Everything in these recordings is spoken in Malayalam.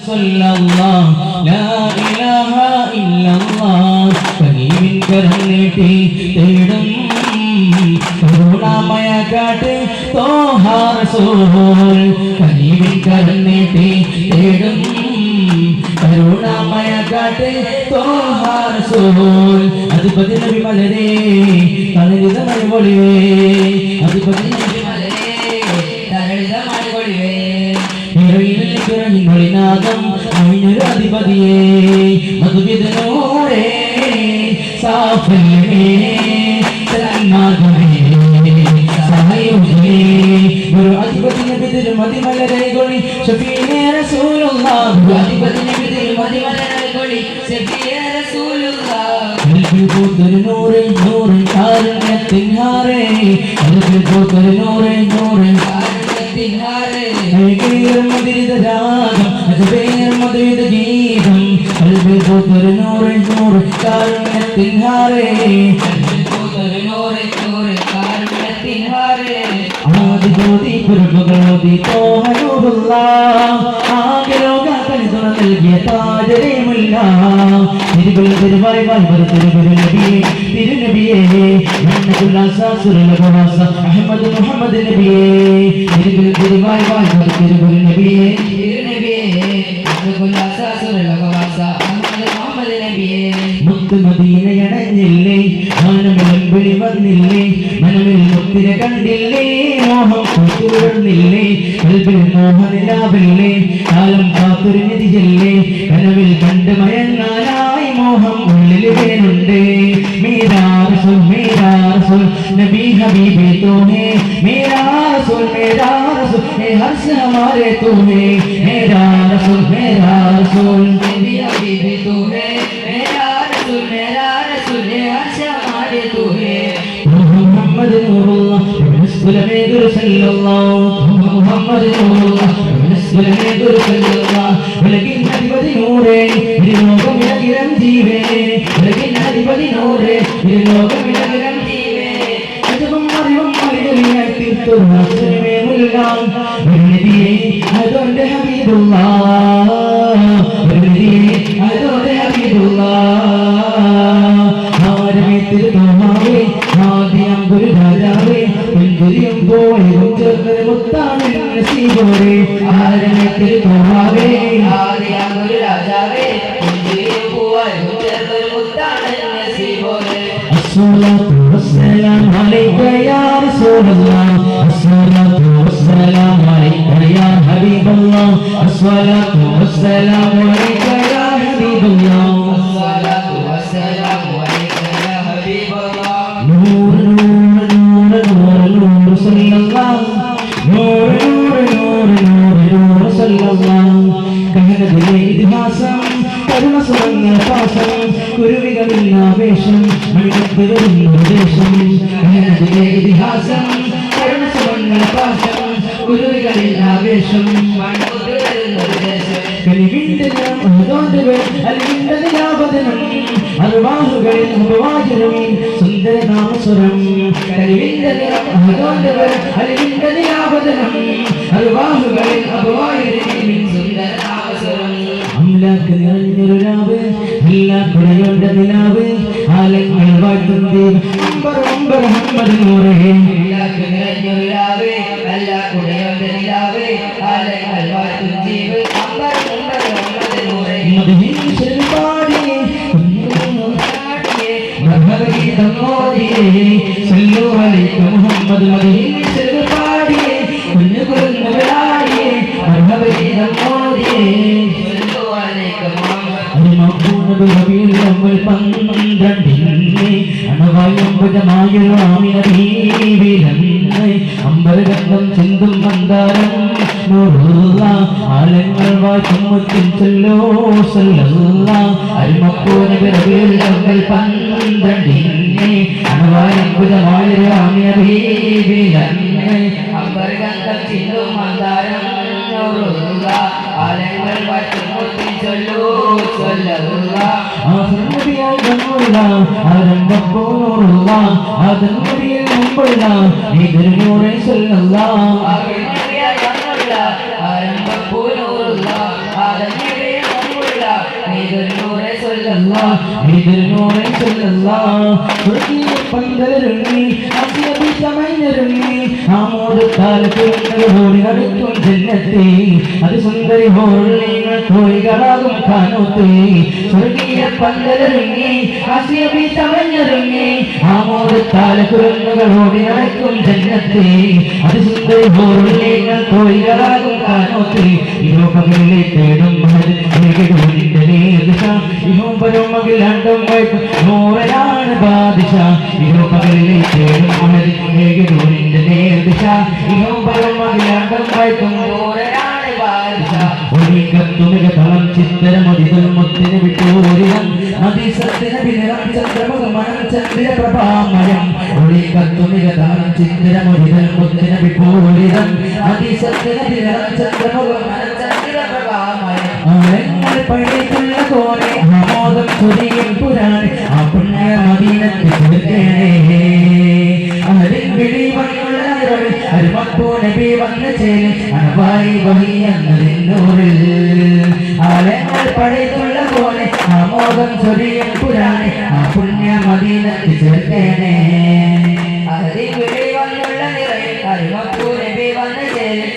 صلى الله لا إله إلا الله കനീവിൻ കരം നീട്ടി തേടും കരുണാമയ കാട്ട് തോഹാറസോൾ കനീവിൻ കരം നീട്ടി തേടും കരുണാമയ കാട്ട് തോഹാറസോൾ അധിപതി നബി മലരേ കളരിതമണി പൊളിവേ അധിപതി ിനാദം അധിപതിയേ മധുവിതനോടെ സാഫല്യമേ സന്മാർഗമേ സഹയോഗമേ ഗുരു അധിപതിന് പിതരും മതിമലരെ ഗുണി ഷഫീനെ റസൂലുള്ളാഹ്. അധിപതിന് പിതരും മതിമലരെ ഗുണി ഷഫീനെ റസൂലുള്ളാഹ്. നൂറ് നൂറ് കാരുണ്യത്തിൻ ഹാറേ. കൽബിൽ പൂത്തൊരു നൂറ് നൂറ് കാരുണ്യത്തിൻ ഹാറേ അഴകേറും മധുരിത രാഗം അജബേറും മധുരിത ഗീതം കൽബിൽ പൂത്തൊരു നൂറ് നൂറ് കാരുണ്യത്തിൻ ഹാറേ കൽബിൽ പൂത്തൊരു നൂറ് നൂറ് കാരുണ്യത്തിൻ ഹാറേ ആദിജ്യോതി കുരുമുകളോതി തോഹനൂറുള്ള ആകെ ലോകാക്കനി തുണ നൽകിയ താജരേമില്ല തിരുകുല തിരുവായി വായ്പത് തിരുകുല നബിയെ തിരുനബിയെ അഹമ്മദ് മുഹമ്മദ് നബിയെ തിരുകുല തിരുവായി വായ്പത് തിരുകുല നബിയെ തിരുനബിയെ സുരലഭവാസ അഹമ്മദ് മുഹമ്മദ് നബിയെ. മുത്ത് മദീനയടഞ്ഞില്ലേ മാനമിലും വിളി വന്നില്ലേ മനമിൽ മുത്തിര കണ്ടില്ലേ കൂത്തുവിടുന്നില്ലേ കൽബിൽ മോഹനിലാവില്ലേ കാലം കാത്തൊരു നിധിയല്ലേ കനവിൽ കണ്ട് മയങ്ങാനായി മോഹം ഉള്ളിൽ വേനുണ്ട് മേരാ റസൂൽ മേരാ റസൂൽ നബി ഹബീബി തോ ഹേ മേരാ റസൂൽ മേരാ റസൂൽ ഹേ ഹർഷ ഹമാരെ തോ ഹേ മേരാ റസൂൽ മേരാ റസൂൽ നബി സുലമേ ദുർസല്ലല്ലാഹു മുഹമ്മദ് റസൂലുള്ളാഹ് സുലമേ ദുർസല്ലല്ലാഹ് ഉലകിൻ അധിപതി നൂറേ ഇരുലോകം ഇലകിരം ജീവേ ഉലകിൻ അധിപതി നൂറേ ഇരുലോകം ഇലകിരം ജീവേ അതും അറിവും അറിവിനെ തീർത്തു സുലമേ മുല്ലാം ഒരു നബിയെ അതൊണ്ട് रे भवावे हरे अंग राजावे कुंजी पुआय गुजर पर उत्तान नसीबो रे अस्सलातु वस्सलाम अलैका या रसूलल्लाह अस्सलातु वस्सलाम अलैका या हबीबल्लाह अस्सलातु वस्सलाम अलैका या हबीबल्लाह अस्सलातु वस्सलाम अलैका या हबीबल्लाह नूर नूर नूर नूर नूर सल्लल्लाह नूर नूर नूर नूर नूर ഇതിഹാസം കരുണസുരങ്ങൾ പാസം കുരുവികളിൽ ആവേശം മണികത്ത് വരുന്ന ദേശം കഹനത്തിലെ ഇതിഹാസം കരുണസുരങ്ങൾ പാസം കുരുവികളിൽ ആവേശം മൺകുത്ത് വരുന്നൊരു ദേശം അറുവാഹുകളിൽ ഉപവാചനമീൻ സുന്ദര നാമസ്വരം കലിവിന്റെ നിറം അതുകൊണ്ടുകൾ അലിവിന്റെ നിലാപതനം അറുവാഹുകളിൽ ഉപവാചനമീൻ സുന്ദര നാമസ്വരം അമ്ലാക്ക് നിറഞ്ഞൊരു രാവ് എല്ലാ കുടയുടെ നിലാവ് ആലങ്ങൾ വാഴ്ത്തും ദേവ് അമ്പർ അമ്പർ അഹമ്മദ് നൂറേ എല്ലാവർക്കും നിറഞ്ഞൊരു രാവേ എല്ലാ അമ്പരഗന്ധം ചിന്തും മന്ദാരം ആലങ്ങൾ വാഴ്ത്തും ചെല്ലോ ചൊല്ലോ സല്ലല്ല അരിമപ്പൂന റബീഉൽ അവ്വൽ പന്ത്രണ്ടിന് അണവായുംബുജമായൊരു ആമിന ബീവിലന്ന് അമ്പർഗന്ധം ചിന്തും മന്ദാരം அலைவர் பட்டு சொல்லு சொல்லுவா அதனுடைய நம்முள்ளாம் அரம்ப போனோருள்ளாம் அதனுடைய நம்முள்ளாம் எதிர்மூரை சொல்லலாம் அதனுடைய நம்முள்ளா அரம்ப போனோருள்ளாம் அதனுடைய நம்முள்ளா எதிர்மூரை சொல்லலாம் സമഞ്ഞൊരുങ്ങി ആമോദത്താൽ കുരുന്നോടി അടുക്കും ജന്നത്തെ അത് സുന്ദരി ഹോളിങ്ങൾ തോയികളാകും കാനോത്തെ. സ്വർഗീയ പന്തലൊരുങ്ങി അസിയബി സമഞ്ഞൊരുങ്ങി ആമോദത്താൽ കുരുന്നുകളോടി നടക്കും ജന്നത്തെ അത് സുന്ദരി ഹോളിങ്ങൾ തോയികളാകും കാനോത്തെ. പകലിലെ തേടും ഒരിക്കത്തുമിക തളം ചിത്തരമതികൾ മുത്തിന് വിട്ടൂരിയം മതിസത്തിന് വിനിറം ചന്ദ്രമുഖമനം ചന്ദ്ര പ്രഭാമയം ഒരിക്കത്തുമിക തളം ചിത്തരമതികൾ മുത്തിന് വിട്ടൂരിയം മതിസത്തിന് വിനിറം ചന്ദ്രമുഖമനം ചന്ദ്രപ്രഭാമയം ആരങ്ങൾ പഴിക്കുള്ള കോനെ ആമോദം ചൊരിയും പുരാണ്. ആ പുണ്യ മദീനത്തിൽ ചേർക്കണേ. അരിൻ വന്നുള്ള നിറവിൽ നബി വന്ന ചേരും റബ്ബായി വഹിയെന്നതിന്നോട് ആലങ്ങൾ പഴയതുള്ള പോലെ ആമോദം ചൊരിയൻ പുരാണെ ആ പുണ്യ മദീനത്തിൽ ചേർത്തേനെ അറിവിടെ വന്നുള്ള നിറയിൽ അറിവപ്പൂരബി വന്ന് ചേരിൽ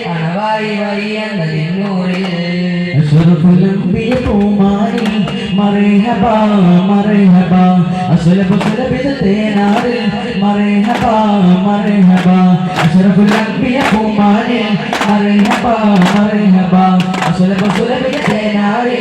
പൂമാരി മറേഹബ മറേഹബ അസുലഭ സുലഭിത തേനാറിൽ മറേഹബ പൂമാരി مرحبا مرحبا أصلب أصلب يا ناري